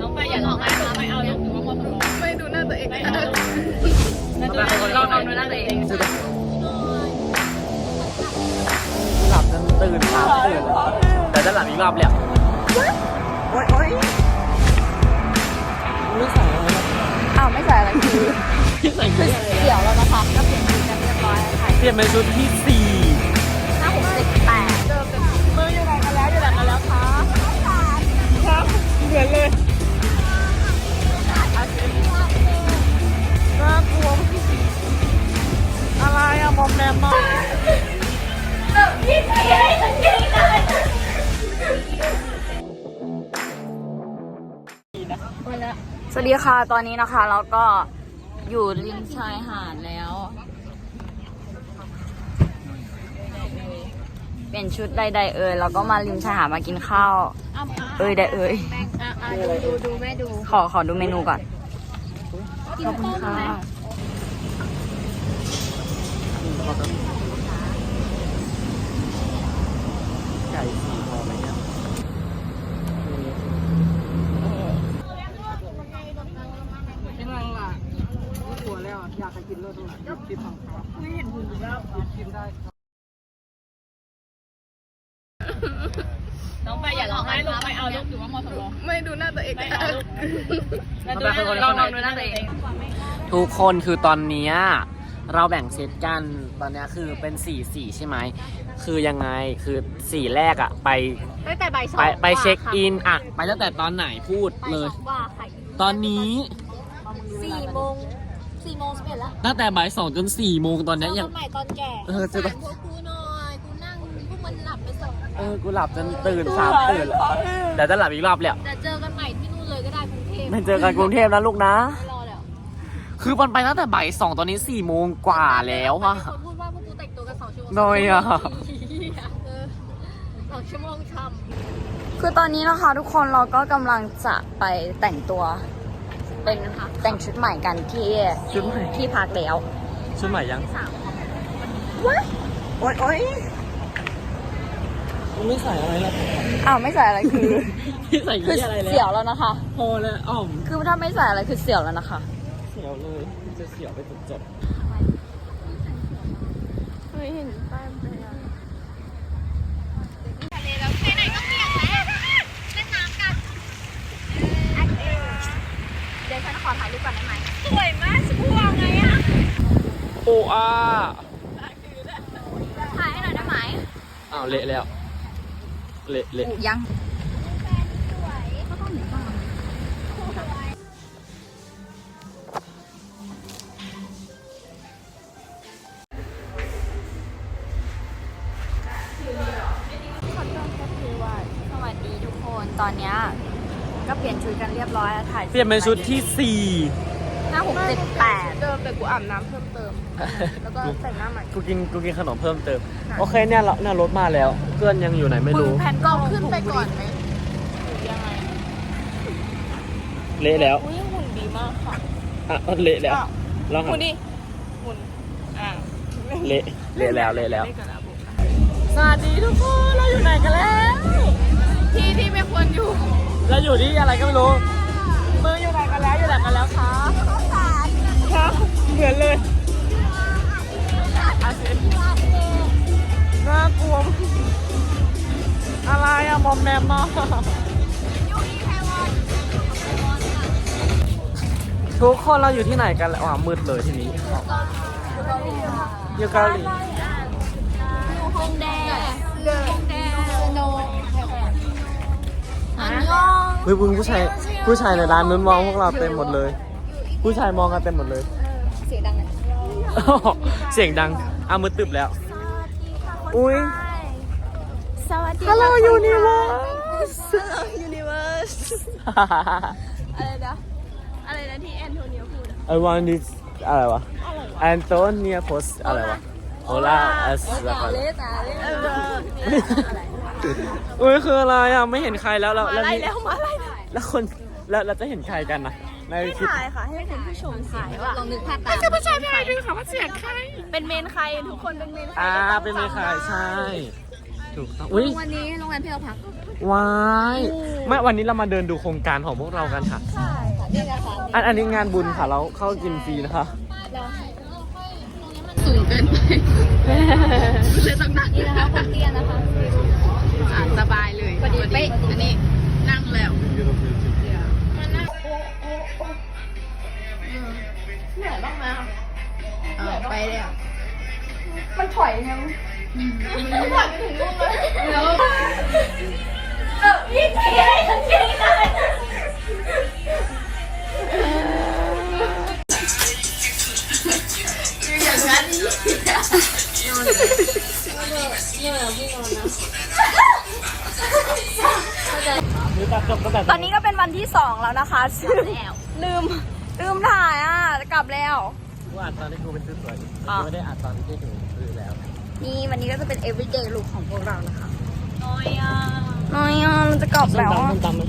น้องไปอย่าร้องไห้นะไม่เอาอย่าถือว่าพอสมไม่ดูหน้าตัวเองไม่เอาแล้วดูลองลองดูหน้าตัวเองหลับจนตื่นสามตื่นแต่จะหลับอีกรอบเลยอะโอ๊ยโอ๊ยไม่ใส่อะไรอ้าวไม่ใส่อะไรคือที่ใส่คือเสียวแล้วนะคะก็เปลี่ยนชุดกันเรียบร้อยถ่ายเปลี่ยนเป็นชุดที่สี่ สวัสดีค่ะ ตอนนี้นะคะเราก็อยู่ริมชายหาดแล้ว เป็นชุดใดๆเอ่ยเราก็มาริมชายหาดมากินข้าว เอ่ยใดเอ่ยดูดูดูแม่ดู ขอขอดูเมนูก่อนขอบคุณค่ะไก่สี่พอไหมเนี่ย ยังไงล่ะหัวแล้วอยากไปกินรสตรงไหนกินของเขาไม่เห็นหุ่นแล้วกินได้น้องไปอย่าร้องไห้ลูกไม่เอาลูกถือว่าพอสมองไม่ดูหน้าตัวเองไม่เอาแล้วดูลองลองดูหน้าตัวเอง ทุกคนคือตอนนี้เราแบ่งเซตกันตอนนี้คือเป็นสี่สี่ใช่ไหม คือยังไงคือสี่แรกอะไปตั้งแต่บ่ายสองไปไปเช็คอินอะไปตั้งแต่ตอนไหนพูดเลย ตอนนี้สี่โมง สี่โมงสิบเอ็ดแล้วตั้งแต่บ่ายสองจนสี่โมงตอนเนี้ยยังใหม่ตอนแก่เออจะสารพวกกูหน่อยกูนั่งพวกมันหลับไปสองเออกูหลับจนตื่นสามตื่นแล้วแต่จะหลับอีกรอบเลยอะแต่เจอกันใหม่ที่นู่นเลยก็ได้กรุงเทพไม่เจอกันกรุงเทพนะลูกนะ ไม่รอแล้วคือมันไปตั้งแต่บ่ายสองตอนนี้สี่โมงกว่าแล้วอะมีคนพูดว่าพวกกูแต่งตัวกันสองชั่วโมงน้อยอะ เออสองชั่วโมงช้ำ คือตอนนี้นะคะทุกคนเราก็กำลังจะไปแต่งตัว เป็นแต่งชุดใหม่กันที่ชุดใหม่ที่พักแล้ว ชุดใหม่ยังสามโอ๊ยโอ๊ยไม่ใส่อะไรแล้วอ้าวไม่ใส่อะไรคือ ไม่ใส่คือยี่อะไรแล้วเสี่ยวแล้วนะคะพอแล้วอ้อมคือถ้าไม่ใส่อะไรคือเสี่ยวแล้วนะคะ เสียวเลยจะเสียวไปจนจบไม่เห็นป้ายมันเลย เดี๋ยว ฉันขอถ่ายรูปก่อนได้ไหมโอ้อาถ่ายให้หน่อยได้ไหมอ้าวเละแล้ว เละเละยังสวัสดีทุกคนตอนเนี้ย ก็เปลี่ยนชุดกันเรียบร้อยแล้วถ่ายเปลี่ยนเป็นชุดที่สี่หน้าหกสิบแปดเดิมแต่กูอาบน้ำเพิ่มเติม แล้วก็แต่งหน้าใหม่ กูกินกูกินขนมเพิ่มเติม โอเคเนี่ยเราเนี่ยรถมาแล้ว เพื่อนยังอยู่ไหนไม่รู้ แผ่นก็ขึ้นไปก่อนไหมยังไง เละแล้วอุ้ยหุ่นดีมากค่ะ อะเละแล้วลองหัหุ่นนดิหุ่นอ่าเละเละแล้วเละแล้ว สวัสดีทุกคน เราอยู่ไหนกันแล้ว ที่ที่ไม่ควรอยู่ เราอยู่ที่อะไรก็ไม่รู้มืออยู่ไหนกันแล้วอยู่ไหนกันแล้วคะครับเหมือนเลยอาสิน่ากลัวอะไรอะมอมแมมมากทุกคนเราอยู่ที่ไหนกันแล้วอ่ามืดเลยทีนี้อยู่เกาหลีฮงแดฮงแดโนอันยอง เฮ้ยมึงผู้ชายผู้ชายในร้านนู้นมองพวกเราเต็มหมดเลย ผู้ชายมองกันเต็มหมดเลย เสียงดังเลยเสียงดังอะมืดตึบแล้ว อุ้ยสวัสดี Hello Universe Universe อะไรนะอะไรนะที่แอนโทเนียพูดอะ I want this อะไรวะ Antonia Post อะไรวะ Hola as ตาเล่ตาเล่ อุ้ยคืออะไรอะไม่เห็นใครแล้วแล้วอะไรนี่แล้วมาอะไรแล้วคนแล้วเราจะเห็นใครกันนะในคลิปถ่ายค่ะ ให้คุณผู้ชมถ่ายว่าลองนึกภาพตามจะผู้ชายไม่ได้ดูค่ะว่าเสียงใคร เป็นเมนใครทุกคนเป็นเมนใครอ่าเป็นไหมคะใช่ถูกต้องอุ้ยวันนี้โรงแรมที่เราพักว้ายไม่วันนี้เรามาเดินดูโครงการของพวกเรากันค่ะใช่นี่นะคะอันอันนี้งานบุญค่ะเราเข้ากินฟรีนะคะสูงเกินไปเลยต้องนั่งนี่นะคะคนเตี้ยนะคะ อะสบายเลยพอดีเป๊ะอันนี้นั่งแล้วเหนื่อยบ้างไหมเออไปแล้วมันถอยไงมันถอยไปถึงนู่นเลยแล้วเออพี่เทียฉันเก่งเลย ตอนนี้ก็เป็นวันที่สองแล้วนะคะซึ่งลืมลืมถ่ายอะกลับแล้วกูอัดตอนที่กูไปซื้อสวยอะไม่ได้อัดตอนที่ถึงซื้อแล้ว นี่วันนี้ก็จะเป็น everyday look ของพวกเรานะคะน้อยอะน้อยอะมันจะกลับแล้วอะส้มตำมัน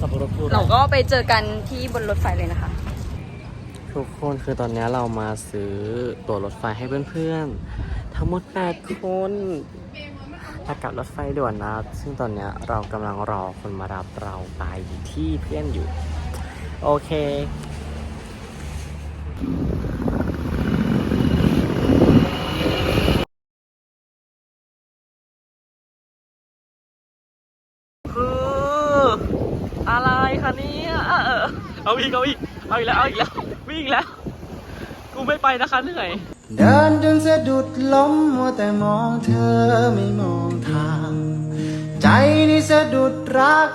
สับปะรดพูดเราก็ไปเจอกันที่บนรถไฟเลยนะคะ ทุกคนคือตอนนี้เรามาซื้อตั๋วรถไฟให้เพื่อนๆ ทั้งหมด 8 คนไปกับรถไฟด่วนนะ ซึ่งตอนนี้เรากำลังรอคนมารับเราไปที่เพื่อนอยู่ โอเคคืออะไรคะเนี่ยเออเอาอีกเอาอีกเอาอีกแล้วเอาอีกแล้ววิ่งอีกแล้ว กูไม่ไปนะคะเหนื่อย เดินจนสะดุดล้มมัวแต่มองเธอไม่มองทาง ใจนี่สะดุดรัก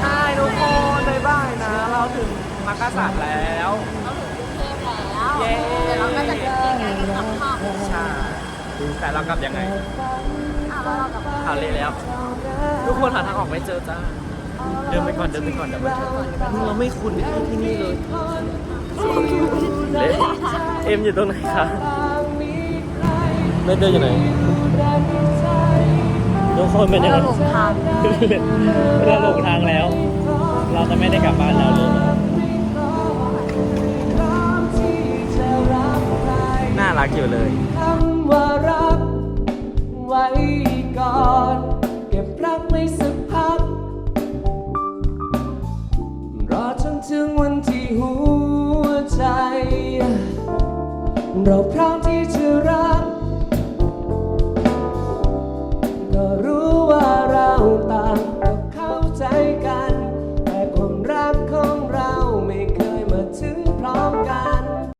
ใช่ทุกคนบายบายนะ เราถึงมักกะสันแล้ว เย้เดี๋ยวเราก็จะเดินไงกลับห้องใช่แต่เรากลับยังไงอะแล้วเรากลับข่าวเลยแล้ว ทุกคนหาทางออกไม่เจอจ้าเดินไปก่อนเดินไปก่อนเดี๋ยวมันเจอเราไม่คุ้นที่ที่นี่เลยเอ๊ะเอ็มอยู่ตรงไหนคะไม่เดินอยู่ไหนทุกคนเป็นยังไงเราหลงทางเราหลงทางแล้ว เราจะไม่ได้กลับบ้านแล้วเลย รักอยู่เลยคำว่ารัก ไว้ก่อน เก็บรักไว้สักพัก รอจนถึงวันที่หัวใจ เราพร้อม